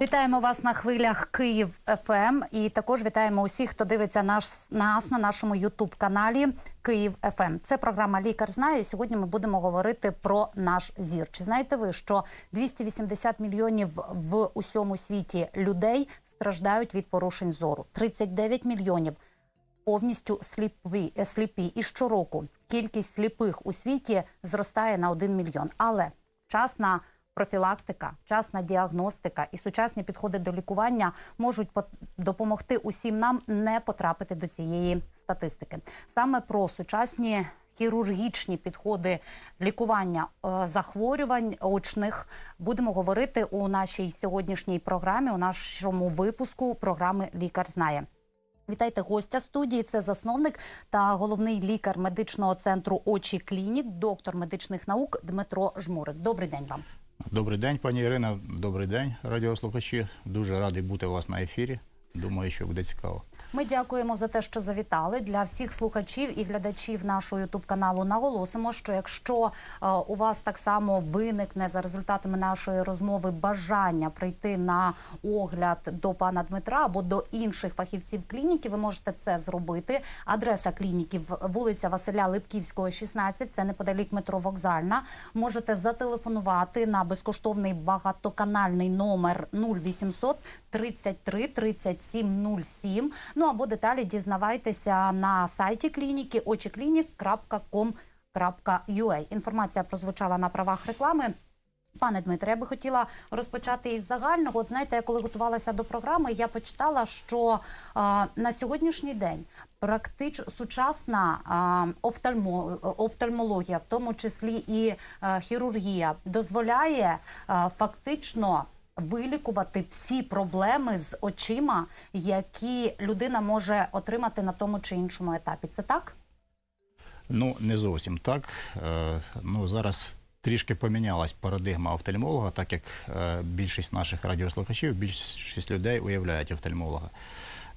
Вітаємо вас на хвилях Київ ФМ і також вітаємо усіх, хто дивиться наш нас на нашому Ютуб каналі Київ ФМ. Це програма Лікар знає. І Сьогодні ми будемо говорити про наш зір. Чи знаєте ви, що 280 мільйонів в усьому світі людей страждають від порушень зору? 39 мільйонів повністю сліпі, сліпі. І щороку кількість сліпих у світі зростає на 1 мільйон. Але вчасна профілактика, вчасна діагностика і сучасні підходи до лікування можуть допомогти усім нам не потрапити до цієї статистики. Саме про сучасні хірургічні підходи лікування е, захворювань очних будемо говорити у нашій сьогоднішній програмі, у нашому випуску програми Лікар знає. Вітайте гостя студії. Це засновник та головний лікар медичного центру очі клінік, доктор медичних наук Дмитро Жмурик. Добрий день вам. Добрий день, пані Ірина. Добрий день, радіослухачі. Дуже радий бути у вас на ефірі. Думаю, що буде цікаво. Ми дякуємо за те, що завітали для всіх слухачів і глядачів нашого ютуб каналу. Наголосимо, що якщо е, у вас так само виникне за результатами нашої розмови бажання прийти на огляд до пана Дмитра або до інших фахівців клініки, ви можете це зробити. Адреса клініки вулиця Василя Липківського, 16, Це неподалік метро Вокзальна. Можете зателефонувати на безкоштовний багатоканальний номер 0800 33 37 07. Ну або деталі дізнавайтеся на сайті клініки очіклінік.com.ua. Інформація прозвучала на правах реклами. Пане Дмитре, я би хотіла розпочати із загального. От знаєте, я коли готувалася до програми, я почитала, що а, на сьогоднішній день практично сучасна а, офтальмо, офтальмологія, в тому числі і а, хірургія, дозволяє а, фактично вилікувати всі проблеми з очима, які людина може отримати на тому чи іншому етапі. Це так? Ну, не зовсім так. Е, Ну, зараз трішки помінялась парадигма офтальмолога, так як е, більшість наших радіослухачів, більшість людей уявляють офтальмолога.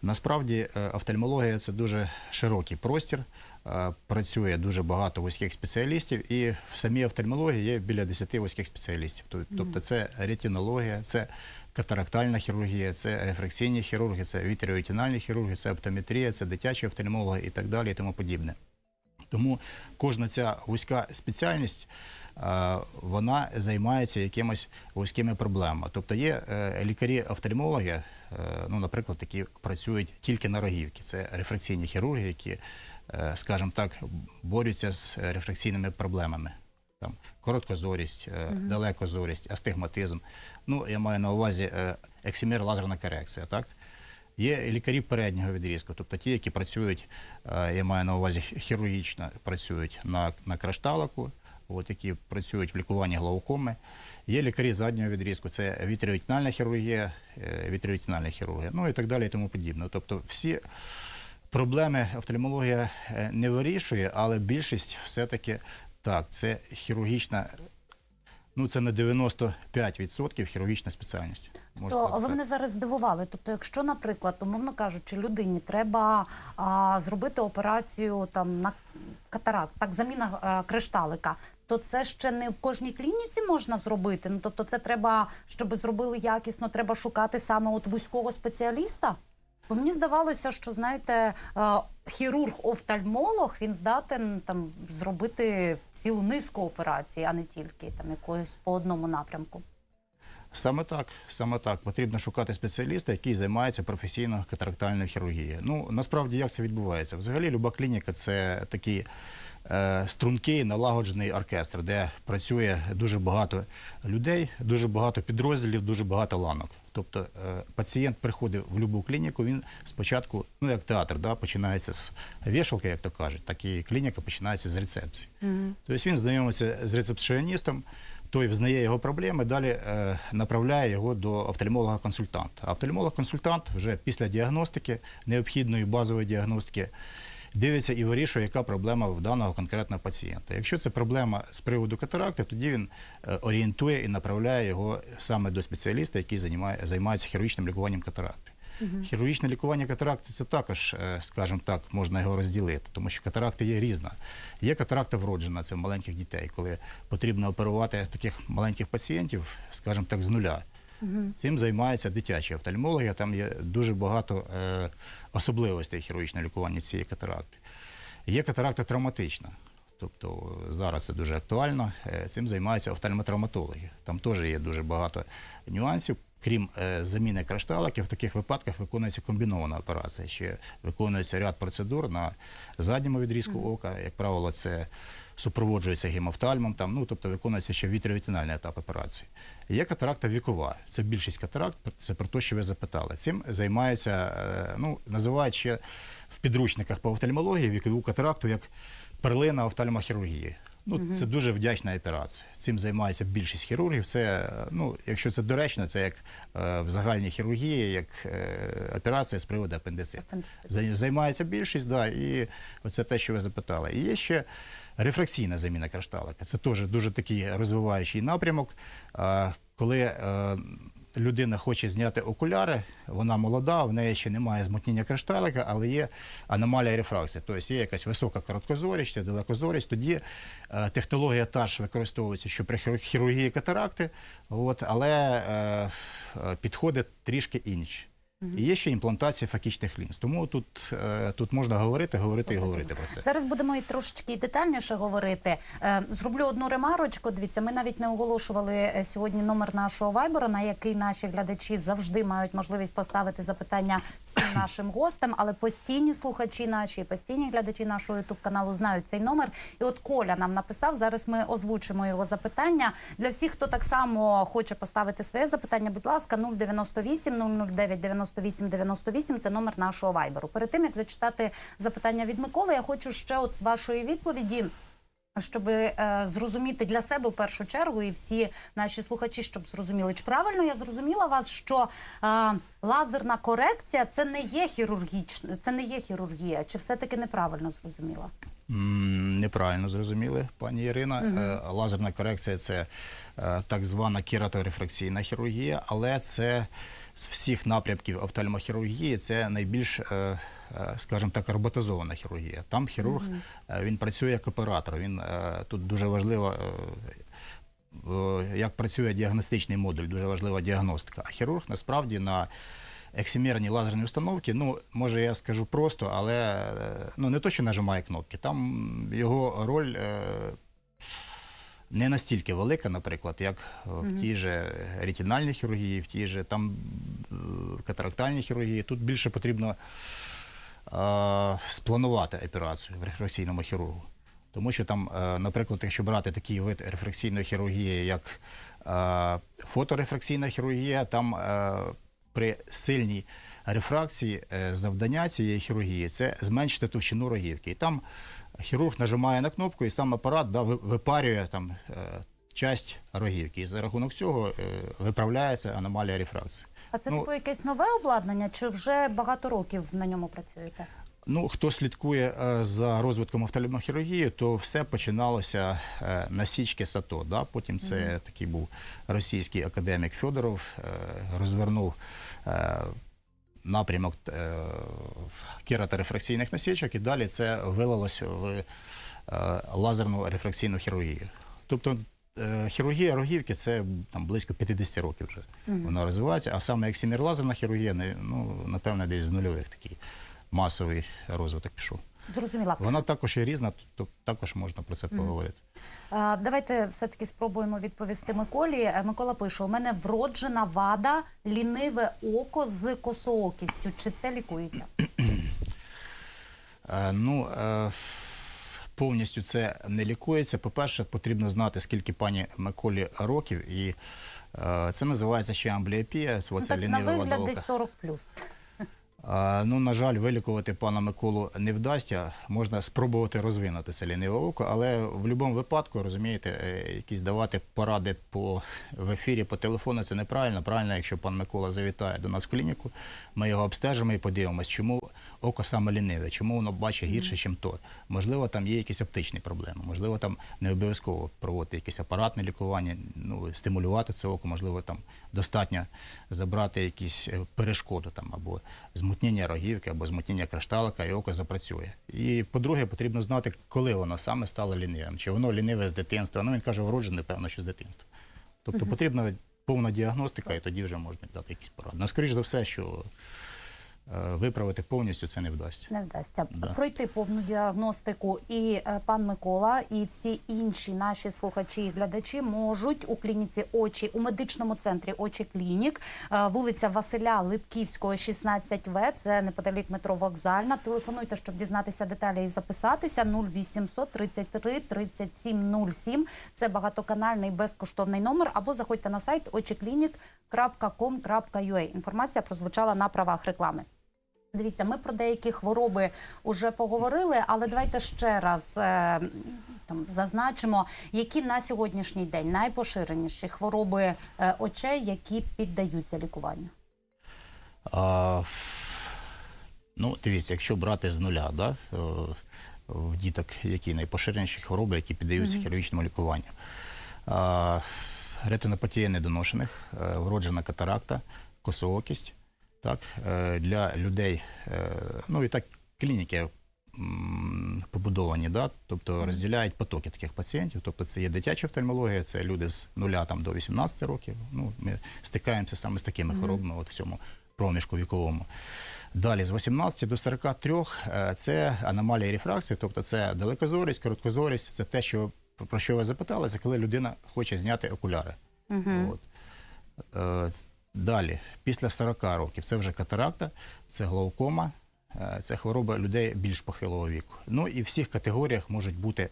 Насправді, е, офтальмологія це дуже широкий простір. Е, Працює дуже багато вузьких спеціалістів, і в самій офтальмології є біля 10 вузьких спеціалістів. Тобто, це ретинологія, це катарактальна хірургія, це рефракційні хірурги, це вітріоретинальні хірурги, це оптометрія, це дитячі офтальмологи і так далі, і тому подібне. Тому кожна ця вузька спеціальність е, вона займається якимось вузькими проблемами. Тобто є е, лікарі-офтальмологи, ну, наприклад, які працюють тільки на рогівці. Це рефракційні хірурги, які, скажімо так, борються з рефракційними проблемами. Там короткозорість, е, далекозорість, астигматизм. Ну, я маю на увазі е, ексімір лазерна корекція, так? Є лікарі переднього відрізку, тобто ті, які працюють, е, я маю на увазі хірургічно працюють на, на кришталику, от, які працюють в лікуванні глаукоми. Є лікарі заднього відрізку, це вітріоретинальна хірургія, е, хірургія, ну і так далі і тому подібне. Тобто всі проблеми офтальмологія е, не вирішує, але більшість все-таки так, це хірургічна, ну це на 95% хірургічна спеціальність. можна То ви мене зараз здивували. Тобто, якщо, наприклад, умовно кажучи, людині треба а, зробити операцію там на катаракт, так заміна а, кришталика, то це ще не в кожній клініці можна зробити. Ну тобто, це треба, щоб зробили якісно, треба шукати саме от вузького спеціаліста. Бо мені здавалося, що знаєте, е, хірург-офтальмолог він здатен там зробити цілу низку операцій, а не тільки там якоюсь по одному напрямку. Саме так, саме так. Потрібно шукати спеціаліста, який займається професійно катарактальною хірургією. Ну насправді як це відбувається? Взагалі, люба клініка це такий е, стрункий налагоджений оркестр, де працює дуже багато людей, дуже багато підрозділів, дуже багато ланок. Тобто е, пацієнт приходить в будь-яку клініку, він спочатку, ну як театр, да, починається з вішалки, як то кажуть, так і клініка починається з рецепції. Тобто він знайомиться з рецепціоністом, той взнає його проблеми, далі е, направляє його до офтальмолога-консультанта. Офтальмолог-консультант вже після діагностики, необхідної базової діагностики, дивиться і вирішує, яка проблема в даного конкретного пацієнта. Якщо це проблема з приводу катаракти, тоді він е, орієнтує і направляє його саме до спеціаліста, який займає, займається хірургічним лікуванням катаракти. Хірургічне лікування катаракти це також, е, скажімо так, можна його розділити, тому що катаракта є різна. Є катаракта вроджена, це в маленьких дітей, коли потрібно оперувати таких маленьких пацієнтів, скажімо так, з нуля. Цим займаються дитячі офтальмологи. Там є дуже багато е, особливостей хірургічного лікування цієї катаракти. Є катаракта травматична. Тобто зараз це дуже актуально. Е, Цим займаються офтальмотравматологи. Там теж є дуже багато нюансів. Крім е, заміни кришталиків, в таких випадках виконується комбінована операція. Ще виконується ряд процедур на задньому відрізку ока. Як правило, це супроводжується гемофтальмом, там, ну, тобто виконується ще вітровітинальний етап операції. Є катаракта вікова. Це більшість катаракт, це про те, що ви запитали. Цим займаються, е, ну, називають ще в підручниках по офтальмології вікову катаракту як перлина офтальмохірургії. Ну, Це дуже вдячна операція. Цим займається більшість хірургів. Це, е, ну, якщо це доречно, це як е, в загальній хірургії, як е, операція з приводу апендициту. Займається більшість, да, і це те, що ви запитали. І є ще рефракційна заміна кришталика. Це теж дуже такий розвиваючий напрямок. А, Коли е, людина хоче зняти окуляри, вона молода, в неї ще немає змутнення кришталика, але є аномалія рефракції. Тобто є якась висока короткозорість, далекозорість. Тоді е, технологія та ж використовується, що при хірургії катаракти, от, але е, е, підходи трішки інші. І є ще імплантація факічних лінз. Тому тут, е, тут можна говорити, говорити і говорити про це. Зараз будемо і трошечки детальніше говорити. Е, Зроблю одну ремарочку. Дивіться, ми навіть не оголошували е, сьогодні номер нашого вайбера, на який наші глядачі завжди мають можливість поставити запитання нашим гостям. Але постійні слухачі наші, постійні глядачі нашого ютуб каналу знають цей номер. І от Коля нам написав. Зараз ми озвучимо його запитання для всіх, хто так само хоче поставити своє запитання. Будь ласка, 098 009 98 98 – Це номер нашого вайберу. Перед тим як зачитати запитання від Миколи, я хочу ще от з вашої відповіді. Щоб е, зрозуміти для себе в першу чергу, і всі наші слухачі, щоб зрозуміли, чи правильно я зрозуміла вас, що е, лазерна корекція це не є хірургічна, це не є хірургія, чи все таки неправильно зрозуміла? М, Неправильно зрозуміли, пані Ірина. Е, Лазерна корекція це е, так звана кераторефракційна хірургія, але це з всіх напрямків офтальмохірургії це найбільш, е, е, скажімо так, роботизована хірургія. Там хірург е, він працює як оператор. Він тут дуже важливо. Як працює діагностичний модуль, дуже важлива діагностика. А хірург насправді на ексімерні лазерні установки, ну, може я скажу просто, але ну, не то, що нажимає кнопки. Там його роль не настільки велика, наприклад, як в тій же ретинальній хірургії, в тій же там е, катарактальній хірургії. Тут більше потрібно е, спланувати операцію в рефракційному хірургу. Тому що там, е, наприклад, якщо брати такий вид рефракційної хірургії, як е, фоторефракційна хірургія, там е, при сильній рефракції завдання цієї хірургії це зменшити товщину рогівки. І там хірург нажимає на кнопку, і сам апарат да, випарює там е, часть рогівки. І за рахунок цього е, виправляється аномалія рефракції. А це Ну, типу якесь нове обладнання, чи вже багато років на ньому працюєте? Ну, хто слідкує е, за розвитком офтальмохірургії, то все починалося на січки САТО. Да? Потім це такий був російський академік Федоров, розвернув напрямок е, кераторефракційних насічок, і далі це вилилося в е, лазерну рефракційну хірургію. Тобто е, хірургія рогівки це там близько 50 років вже вона розвивається, а саме ексімір-лазерна хірургія, ну, напевне, десь з нульових такий масовий розвиток пішов. Зрозуміла. Вона також є різна, то також можна про це поговорити. А, Давайте все-таки спробуємо відповісти Миколі. Е, Микола пише: у мене вроджена вада, ліниве око з косоокістю. Чи це лікується? Е, ну, е, повністю це не лікується. По-перше, потрібно знати, скільки пані Миколі років, і е, це називається ще амбліопія, Ну, так на ліниве вигляд десь 40 плюс. Ну, на жаль, вилікувати пана Миколу не вдасться. Можна спробувати розвинути це ліниве око, але в будь-якому випадку, розумієте, е, якісь давати поради по в ефірі по телефону це неправильно. Правильно, якщо пан Микола завітає до нас в клініку, ми його обстежимо і подивимось, чому око саме ліниве. Чому воно бачить гірше, ніж то? Можливо, там є якісь оптичні проблеми, можливо, там не обов'язково проводити якесь апаратне лікування, ну, стимулювати це око, можливо, там достатньо забрати якісь е, перешкоду там, або змутнення рогівки, або змутнення кришталика, і око запрацює. І по-друге, потрібно знати, коли воно саме стало лінивим. Чи воно ліниве з дитинства? Ну, він каже, вроджене, певно, що з дитинства. Тобто потрібна повна діагностика, і тоді вже можна дати якісь поради. Ну, скоріш за все, що виправити повністю це не вдасться. Не вдасться Да. пройти повну діагностику. І е, пан Микола, і всі інші наші слухачі і глядачі можуть у клініці очі у медичному центрі очі клінік, е, вулиця Василя Липківського, 16В. Це неподалік метро Вокзальна. Телефонуйте, щоб дізнатися деталі і записатися. 0800 33 37 07. Це багатоканальний безкоштовний номер. Або заходьте на сайт очіклінік.com.ua. Інформація прозвучала на правах реклами. Дивіться, ми про деякі хвороби вже поговорили, але давайте ще раз е, там зазначимо, які на сьогоднішній день найпоширеніші хвороби е, очей, які піддаються лікуванню. А, ну, дивіться, якщо брати з нуля, да, е, в діток, які найпоширеніші хвороби, які піддаються хірургічному лікуванню. А, ретинопатія недоношених, вроджена катаракта, косоокість. Так, е, для людей, е, ну і так клініки побудовані, да, тобто розділяють потоки таких пацієнтів. Тобто це є дитяча офтальмологія, це люди з нуля там, до 18 років. Ну, ми стикаємося саме з такими хворобами от в цьому проміжку віковому. Далі з 18 до 43 е, це аномалія рефракції, тобто це далекозорість, короткозорість, це те, що про що ви запитали, це коли людина хоче зняти окуляри. От. Далі, після 40 років, це вже катаракта, це глаукома, е, це хвороба людей більш похилого віку. Ну і в всіх категоріях можуть бути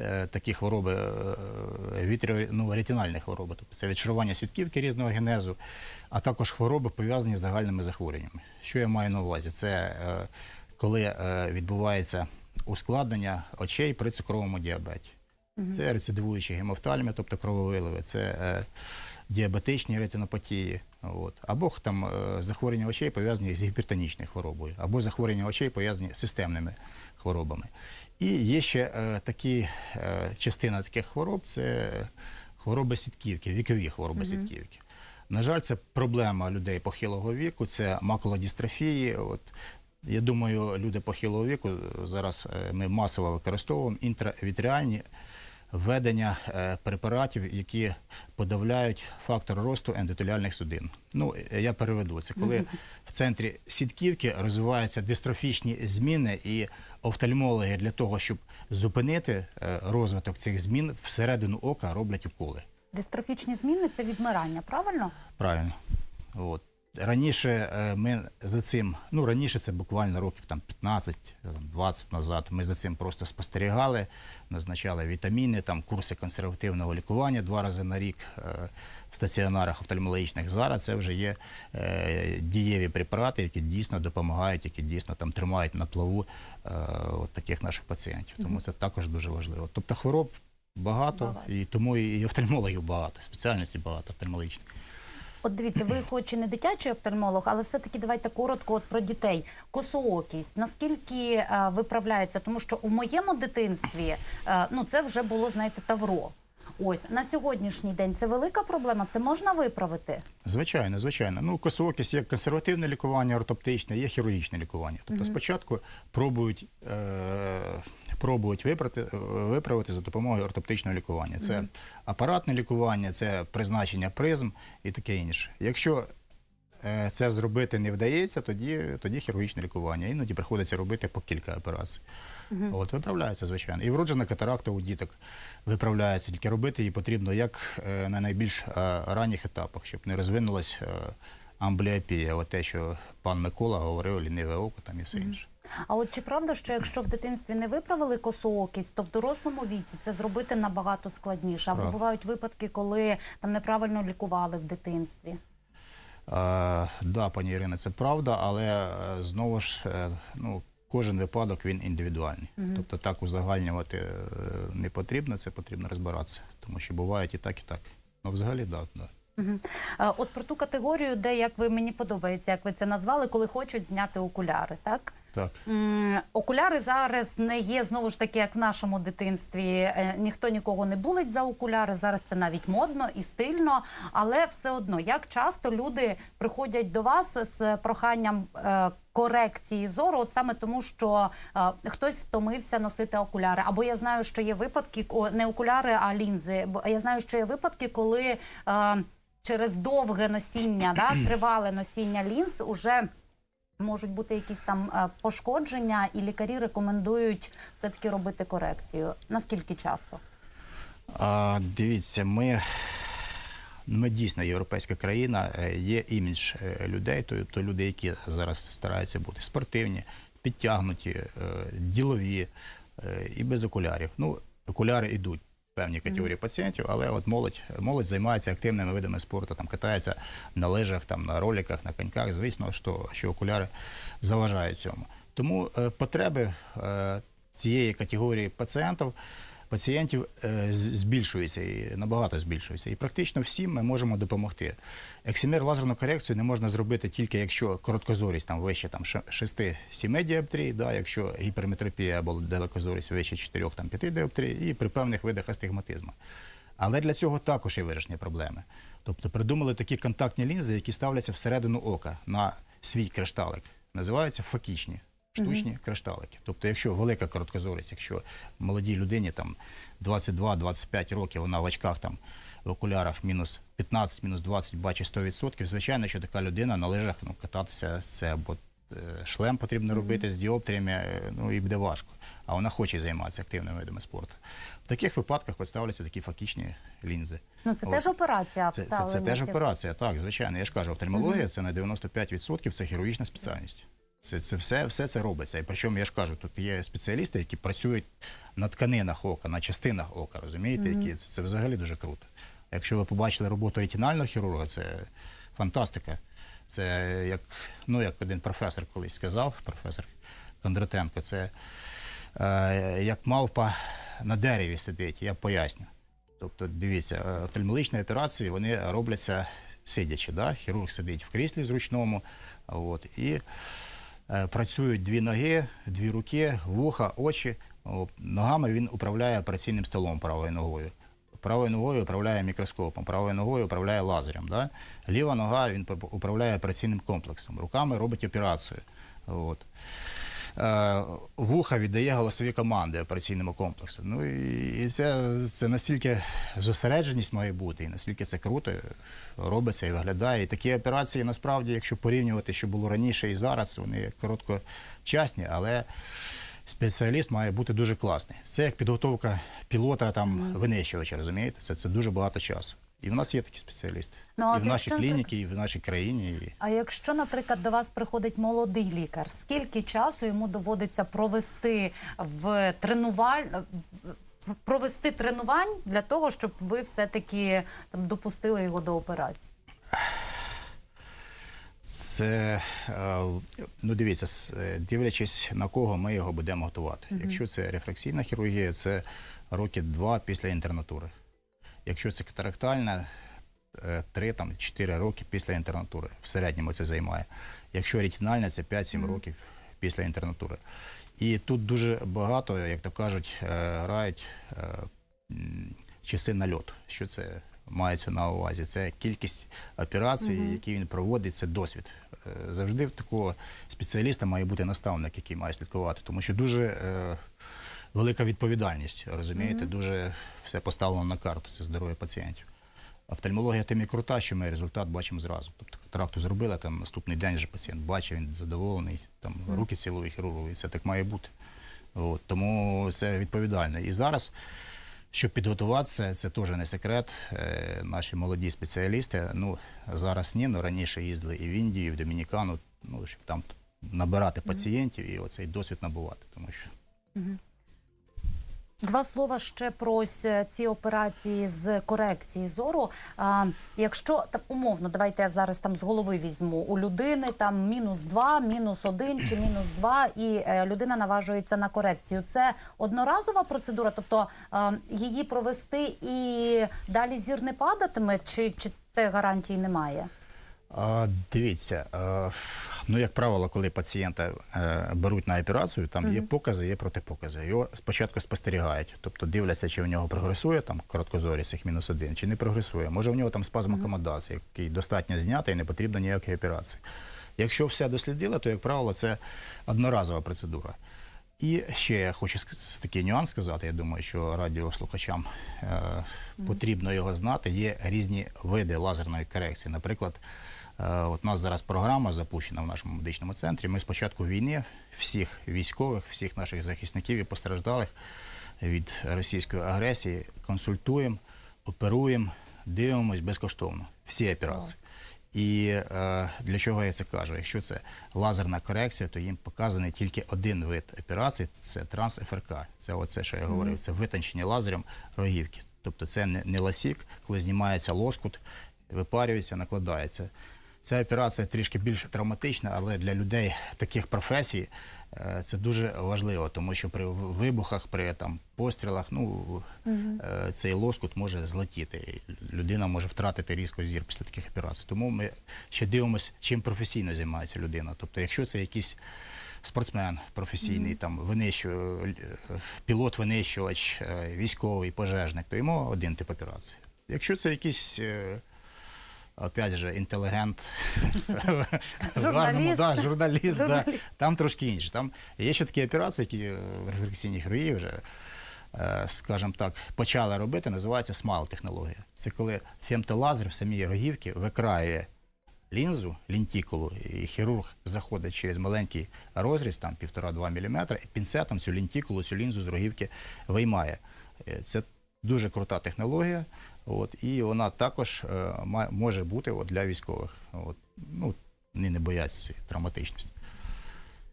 е, такі хвороби, е, ну, ретинальні хвороби, тобто це відшарування сітківки різного генезу, а також хвороби пов'язані з загальними захворюваннями. Що я маю на увазі? Це коли відбувається ускладнення очей при цукровому діабеті. Це рецидивуючі гемофтальми, тобто крововиливи, це діабетичні ретинопатії, от. або там е, захворювання очей пов'язані з гіпертонічною хворобою, або захворювання очей пов'язані з системними хворобами. І є ще е, такі е, частина таких хвороб це хвороби сітківки, вікові хвороби сітківки. На жаль, це проблема людей похилого віку, це макулодістрофії. От, я думаю, люди похилого віку зараз е, ми масово використовуємо інтравітріальні введення е, препаратів, які подавляють фактор росту ендотеліальних судин. Ну, е, я переведу це, коли в центрі сітківки розвиваються дистрофічні зміни, і офтальмологи для того, щоб зупинити е, розвиток цих змін, всередину ока роблять уколи. Дистрофічні зміни це відмирання, правильно? Правильно. От. Раніше е, ми за цим, ну раніше це буквально років там 15-20 назад. Ми за цим просто спостерігали, назначали вітаміни, там курси консервативного лікування два рази на рік е, в стаціонарах офтальмологічних. Зараз це вже є е, дієві препарати, які дійсно допомагають, які дійсно там тримають на плаву е, от таких наших пацієнтів. Тому це також дуже важливо. Тобто хвороб багато, Багато. і тому і офтальмологів багато, спеціальностей багато офтальмологічних. От дивіться, ви хоч і не дитячий офтальмолог, але все-таки давайте коротко от про дітей. Косоокість, наскільки е, виправляється? Тому що у моєму дитинстві е, ну це вже було, знаєте, тавро. Ось на сьогоднішній день це велика проблема. Це можна виправити. Звичайно, звичайно. Ну, косоокість є консервативне лікування, ортоптичне, є хірургічне лікування. Тобто спочатку пробують, е, пробують виправити, е, виправити за допомогою ортоптичного лікування. Це апаратне лікування, це призначення призм і таке інше. Якщо е, це зробити не вдається, тоді, тоді хірургічне лікування. Іноді приходиться робити по кілька операцій. От, виправляється, звичайно. І вроджена катаракта у діток виправляється, тільки робити її потрібно як е, на найбільш е, ранніх етапах, щоб не розвинулась амбліопія, от те, що пан Микола говорив, ліниве око там і все інше. А от чи правда, що якщо в дитинстві не виправили косоокість, то в дорослому віці це зробити набагато складніше? Або бувають випадки, коли там неправильно лікували в дитинстві. Е, да, пані Ірина, це правда, але е, знову ж е, ну, кожен випадок він індивідуальний. Тобто так узагальнювати е, не потрібно, це потрібно розбиратися, тому що бувають і так, і так. Ну, взагалі, так. Да, да. Мгм. Е, От про ту категорію, де як ви мені подобається, як ви це назвали, коли хочуть зняти окуляри, так? Так. Окуляри зараз не є знову ж таки, як в нашому дитинстві. Е, Ніхто нікого не булить за окуляри. Зараз це навіть модно і стильно. Але все одно, як часто люди приходять до вас з проханням е, корекції зору, от саме тому, що е, хтось втомився носити окуляри. Або я знаю, що є випадки, не окуляри, а лінзи. Бо я знаю, що є випадки, коли через довге носіння, да, тривале носіння лінз уже. Можуть бути якісь там е, пошкодження, і лікарі рекомендують все таки робити корекцію. Наскільки часто? А, дивіться, ми, ми дійсно європейська країна, е, є імідж е, людей, то, то люди, які зараз стараються бути спортивні, підтягнуті, ділові і без окулярів. Ну, окуляри йдуть. Певні категорії пацієнтів, але от молодь, молодь займається активними видами спорту, там катається на лижах, там на роліках, на коньках. Звісно, що, що окуляри заважають цьому. Тому е, потреби е, цієї категорії пацієнтів пацієнтів е, збільшується і набагато збільшується. І практично всім ми можемо допомогти. Ексімер лазерну корекцію не можна зробити тільки якщо короткозорість там вище там 6-7 діоптрій, да, якщо гіперметропія або далекозорість вище 4-5 діоптрій, і при певних видах астигматизму. Але для цього також є вирішення проблеми. Тобто придумали такі контактні лінзи, які ставляться всередину ока на свій кришталик. Називаються фокічні. Штучні кришталики. Тобто, якщо велика короткозорість, якщо молодій людині там 22-25 років, вона в очках там в окулярах мінус 15, мінус 20 бачить 100%, звичайно, що така людина на лижах ну, кататися це або е, шлем потрібно робити з діоптріями, е, ну і буде важко. А вона хоче займатися активними видами спорту. В таких випадках от ставляться такі факічні лінзи. Ну це От. теж операція Це, це, це теж операція, так, звичайно. Я ж кажу, офтальмологія це на 95% це хірургічна спеціальність. Це, це все, все це робиться. І причому я ж кажу, тут є спеціалісти, які працюють на тканинах ока, на частинах ока, розумієте? Які, це, це взагалі дуже круто. Якщо ви побачили роботу ретинального хірурга, це фантастика. Це як, ну, як один професор колись сказав, професор Кондратенко, це е, як мавпа на дереві сидить, я поясню. Тобто, дивіться, е, офтальмологічні операції вони робляться сидячи. Да? Хірург сидить в кріслі зручному, от, і працюють дві ноги, дві руки, вуха, очі. Ногами він управляє операційним столом правою ногою. Правою ногою управляє мікроскопом, правою ногою управляє лазером. Да? Ліва нога він управляє операційним комплексом. Руками робить операцію. От. Е, вуха віддає голосові команди операційному комплексу. Ну і і це, це настільки зосередженість має бути, і настільки це круто робиться і виглядає. І такі операції насправді, якщо порівнювати, що було раніше і зараз, вони короткочасні, але спеціаліст має бути дуже класний. Це як підготовка пілота там винищувача, розумієте? Це, це дуже багато часу. І в нас є такі спеціалісти. Ну, а і в нашій якщо- клініці, і в нашій країні. І... А якщо, наприклад, до вас приходить молодий лікар, скільки часу йому доводиться провести в тренуваль... провести тренувань для того, щоб ви все-таки там допустили його до операції? Це е, ну дивіться, е, дивлячись на кого ми його будемо готувати. Якщо це рефракційна хірургія, це роки два після інтернатури. Якщо це катарактальна, е, три там чотири роки після інтернатури. В середньому це займає. Якщо ретинальна, це 5-7 років після інтернатури. І тут дуже багато, як то кажуть, е, грають е, часи нальоту. Що це мається на увазі? Це кількість операцій, які він проводить, це досвід. Завжди в такого спеціаліста має бути наставник, який має слідкувати, тому що дуже велика відповідальність, розумієте, дуже все поставлено на карту, це здоров'я пацієнтів. Офтальмологія тим і крута, що ми результат бачимо зразу. Тобто катаракту зробили, там наступний день вже пацієнт бачить, він задоволений, там руки цілує хірургу, і це так має бути. От, тому це відповідально. І зараз, щоб підготуватися, це теж не секрет. Е, наші молоді спеціалісти, ну зараз ні, але раніше їздили і в Індію, і в Домінікану, ну, щоб там набирати пацієнтів і оцей досвід набувати. Тому що Два слова ще про ось е, ці операції з корекції зору. А, якщо там умовно, давайте я зараз там з голови візьму у людини там мінус два, мінус один чи мінус два, і е, людина наважується на корекцію. Це одноразова процедура, тобто е, її провести і далі зір не падатиме, чи, чи це гарантій немає? А, дивіться, е, ну як правило, коли пацієнта е, беруть на операцію, там є покази, є протипокази. Його спочатку спостерігають, тобто дивляться, чи в нього прогресує там короткозорість, їх мінус один, чи не прогресує. Може, в нього там спазм акомодації, який достатньо знятий не потрібно ніякої операції. Якщо все дослідили, то, як правило, це одноразова процедура. І ще я хочу такий нюанс сказати. Я думаю, що радіослухачам е, потрібно його знати. Є різні види лазерної корекції. Наприклад, от у нас зараз програма запущена в нашому медичному центрі. Ми спочатку війни всіх військових, всіх наших захисників і постраждалих від російської агресії консультуємо, оперуємо, дивимось безкоштовно. Всі операції. І е, для чого я це кажу? Якщо це лазерна корекція, то їм показаний тільки один вид операцій це транс-ФРК. Це оце, що я говорив, це витончення лазером рогівки. Тобто це не, не ласік, коли знімається лоскут, випарюється, накладається. Ця операція трішки більш травматична, але для людей таких професій е, це дуже важливо, тому що при вибухах, при там пострілах, ну е, цей лоскут може злетіти. Людина може втратити різко зір після таких операцій. Тому ми ще дивимося, чим професійно займається людина. Тобто, якщо це якийсь спортсмен професійний, там винищу, пілот, винищувач, е, військовий, пожежник, то йому один тип операції. Якщо це якийсь. е, Опять же, інтелігент, гарному, да, журналіст, да. Там трошки інше. Там є ще такі операції, які е, в рефлексійній хірургії вже, е, скажімо так, почали робити, називається смайл-технологія. Це коли фемтолазер в самій рогівці викраює лінзу, лінтікулу, і хірург заходить через маленький розріз, там 1,5-2 мм, і пінцетом цю лінтікулу, цю лінзу з рогівки виймає. Е, Це дуже крута технологія. От, і вона також е, може бути от, для військових. От, ну, вони не бояться цієї травматичності.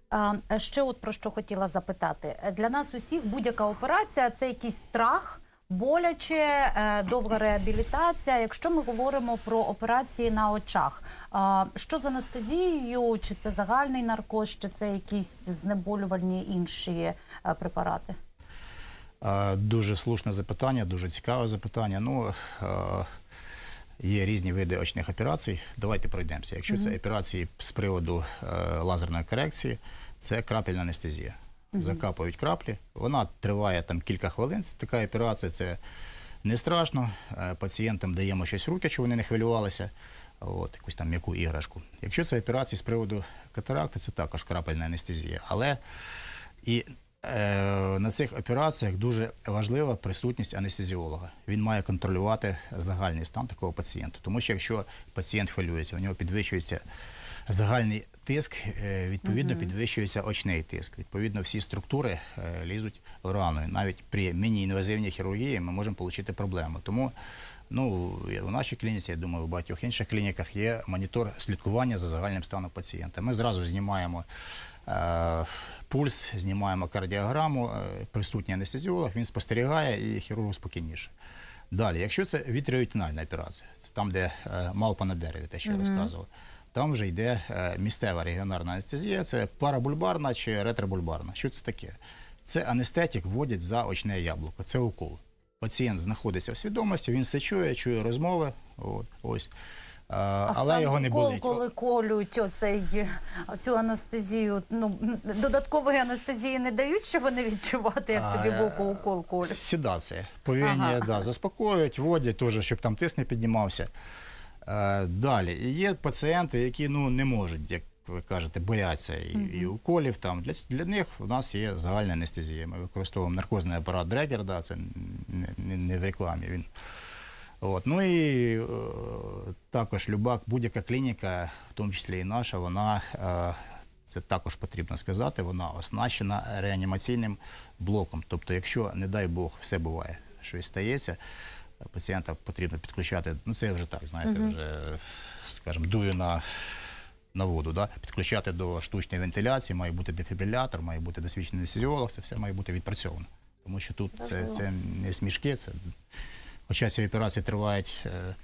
А, ще от про що хотіла запитати. Для нас усіх будь-яка операція це якийсь страх, боляче, е, довга реабілітація. Якщо ми говоримо про операції на очах, що з анестезією, чи це загальний наркоз, чи це якісь знеболювальні інші е, препарати? Дуже слушне запитання, дуже цікаве запитання. Ну, є різні види очних операцій. Давайте пройдемося. Якщо це операції з приводу е, лазерної корекції, це крапельна анестезія. Закапують краплі. Вона триває там кілька хвилин. Це така операція, це не страшно. Е, Пацієнтам даємо щось в руки, щоб вони не хвилювалися. От, якусь там м'яку іграшку. Якщо це операції з приводу катаракти, це також крапельна анестезія. Але і на цих операціях дуже важлива присутність анестезіолога. Він має контролювати загальний стан такого пацієнта. Тому що якщо пацієнт хвилюється, у нього підвищується загальний тиск, е, відповідно підвищується очний тиск. Відповідно, всі структури е, лізуть в рану. Навіть при міні-інвазивній хірургії ми можемо отримати проблему. Тому ну, в нашій клініці, я думаю, в багатьох інших клініках є монітор слідкування за загальним станом пацієнта. Ми зразу знімаємо е, пульс, знімаємо кардіограму, е, присутній анестезіолог, він спостерігає і хірургу спокійніше. Далі, якщо це вітріотинальна операція, це там, де е, мавпа на дереві, те, що я розказував, там вже йде е, місцева регіонарна анестезія, це парабульбарна чи ретробульбарна. Що це таке? Це анестетик вводять за очне яблуко, це укол. Пацієнт знаходиться в свідомості, він все чує, чує розмови. От, ось. А, але сам його не болить. коли колють оцей, цю анестезію, ну, додаткової анестезії не дають, щоб вони відчувати, як А, тобі в е, око укол колють? Седація. Повинні Ага. да, заспокоюють, водять теж, щоб там тиск не піднімався. Е, далі. І є пацієнти, які ну, не можуть, як ви кажете, бояться і, і уколів. Там. Для, для них у нас є загальна анестезія. Ми використовуємо наркозний апарат Дрегер, да, це не, не, не в рекламі. Він. От. Ну і е, також любак, будь-яка клініка, в тому числі і наша, вона. Е, це також потрібно сказати, вона оснащена реанімаційним блоком. Тобто, якщо, не дай Бог, все буває, щось стається, пацієнта потрібно підключати. Ну, це вже так, знаєте, вже, скажімо, дую на, на воду. Да? Підключати до штучної вентиляції, має бути дефібрилятор, має бути досвідчений анестезіолог, це все має бути відпрацьовано. Тому що тут це, це не смішки, це, хоча ці операції тривають. е,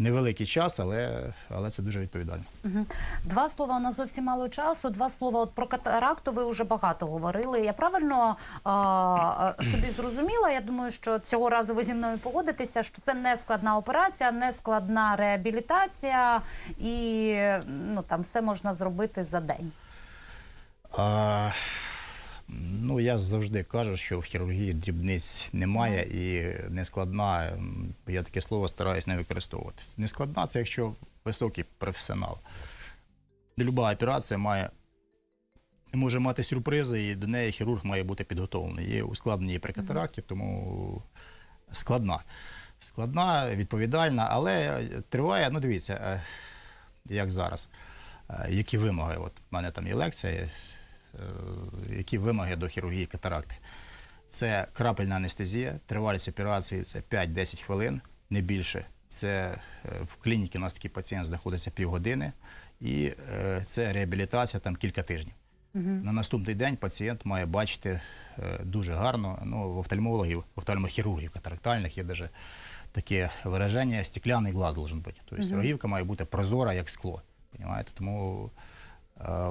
невеликий час, але, але це дуже відповідально. Два слова у нас зовсім мало часу. Два слова от про катаракту ви вже багато говорили. Я правильно а, собі зрозуміла. Я думаю, що цього разу ви зі мною погодитеся, що це не складна операція, не складна реабілітація, і ну там все можна зробити за день. А, ну, я завжди кажу, що в хірургії дрібниць немає і нескладна, я таке слово стараюсь не використовувати. Нескладна це якщо високий професіонал. Люба операція має може мати сюрпризи, і до неї хірург має бути підготовлений. Є ускладнені при катаракті, тому складна. Складна, відповідальна, але триває, ну дивіться, е, як зараз. Е, Які вимоги? От в мене там є лекція, які вимоги до хірургії катаракти. Це крапельна анестезія, тривалість операції це 5-10 хвилин, не більше. Це е, в клініці у нас такий пацієнт знаходиться півгодини, і е, це реабілітація там кілька тижнів. На наступний день пацієнт має бачити е, дуже гарно. Ну, в офтальмологів, в офтальмохірургів катарактальних є даже таке вираження стекляний глаз должен бути. Тобто рогівка має бути прозора, як скло. Понімаєте? Тому е,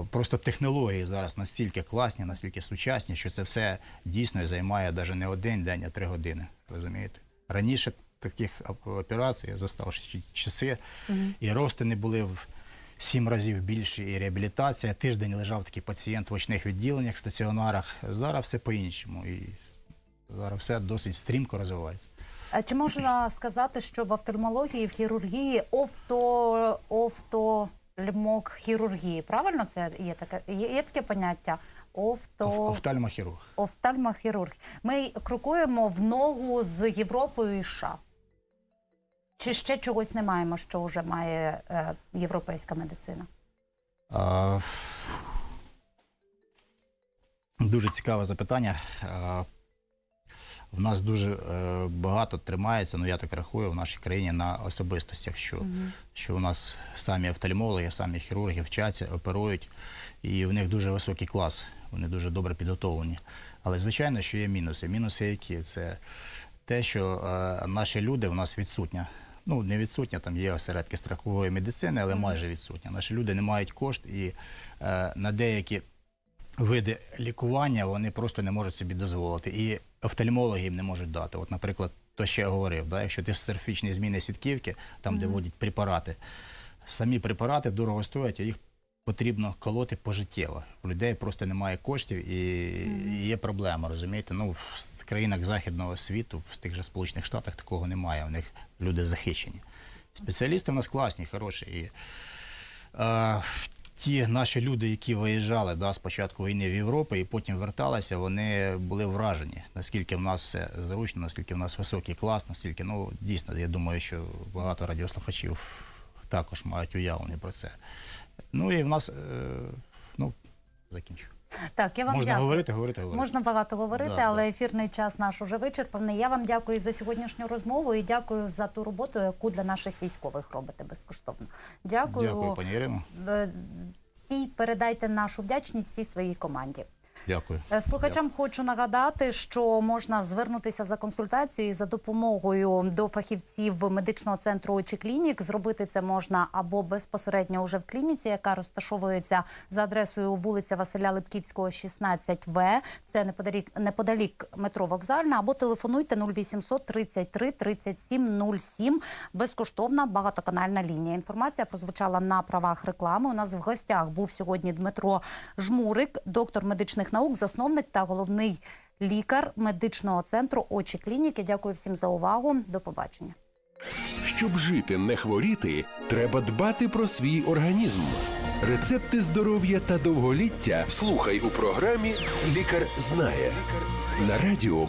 просто технології зараз настільки класні, настільки сучасні, що це все дійсно займає навіть не один день, а три години. Розумієте? Раніше таких операцій, я застав ще ті часи, і рости не були в сім разів більші, і реабілітація. Тиждень лежав такий пацієнт в очних відділеннях, в стаціонарах. Зараз все по-іншому. І зараз все досить стрімко розвивається. А Чи можна сказати, що в офтальмології, в хірургії офто, офтальмохірургії, правильно це є таке, є, є таке поняття? Офто... Офтальмохірург. офтальмохірург. Ми крокуємо в ногу з Європою і США. Чи ще чогось не маємо, що вже має е, європейська медицина? А, Дуже цікаве запитання. В нас дуже е, багато тримається, ну я так рахую, в нашій країні на особистостях, що, що у нас самі офтальмологи, самі хірурги вчаться, оперують, і в них дуже високий клас, вони дуже добре підготовлені. Але звичайно, що є мінуси. Мінуси які? Це те, що е, наші люди в нас відсутня. Ну, не відсутня, там є осередки страхової медицини, але майже відсутня. Наші люди не мають кошт і е, на деякі види лікування вони просто не можуть собі дозволити. І офтальмологи їм не можуть дати. От, наприклад, то, що я говорив, да, якщо дистрофічні зміни сітківки, там, де вводять препарати, самі препарати дорого стоять, а їх потрібно колоти пожиттєво. У людей просто немає коштів і, є проблема, розумієте? Ну, в країнах західного світу, в тих же Сполучених Штатах такого немає. У них люди захищені. Спеціалісти в нас класні, хороші. І, е, ті наші люди, які виїжджали да, з початку війни в Європу і потім верталися, вони були вражені, наскільки в нас все зручно, наскільки в нас високий клас, наскільки, ну, дійсно, я думаю, що багато радіослухачів також мають уявлення про це. Ну і в нас, е, ну, закінчу. Так, я вам Можна дякую. говорити, говорити, говорити. Можна багато говорити, Да, але да. ефірний час наш уже вичерпаний. Я вам дякую за сьогоднішню розмову і дякую за ту роботу, яку для наших військових робите безкоштовно. Дякую. Дякую, пані Ірино. Всі передайте нашу вдячність всій своїй команді. Дякую. Е, Слухачам хочу нагадати, що можна звернутися за консультацією і за допомогою до фахівців медичного центру «Очі Клінік». Зробити це можна або безпосередньо уже в клініці, яка розташовується за адресою вулиця Василя Липківського, 16В. Це неподалік, неподалік метро Вокзальна, або телефонуйте 0800 33 37 07. Безкоштовна багатоканальна лінія. Інформація прозвучала на правах реклами. У нас в гостях був сьогодні Дмитро Жмурик, доктор медичних наук, засновник та головний лікар медичного центру очі клініки. Дякую всім за увагу. До побачення. Щоб жити, не хворіти, треба дбати про свій організм. Рецепти здоров'я та довголіття слухай у програмі Лікар знає на радіо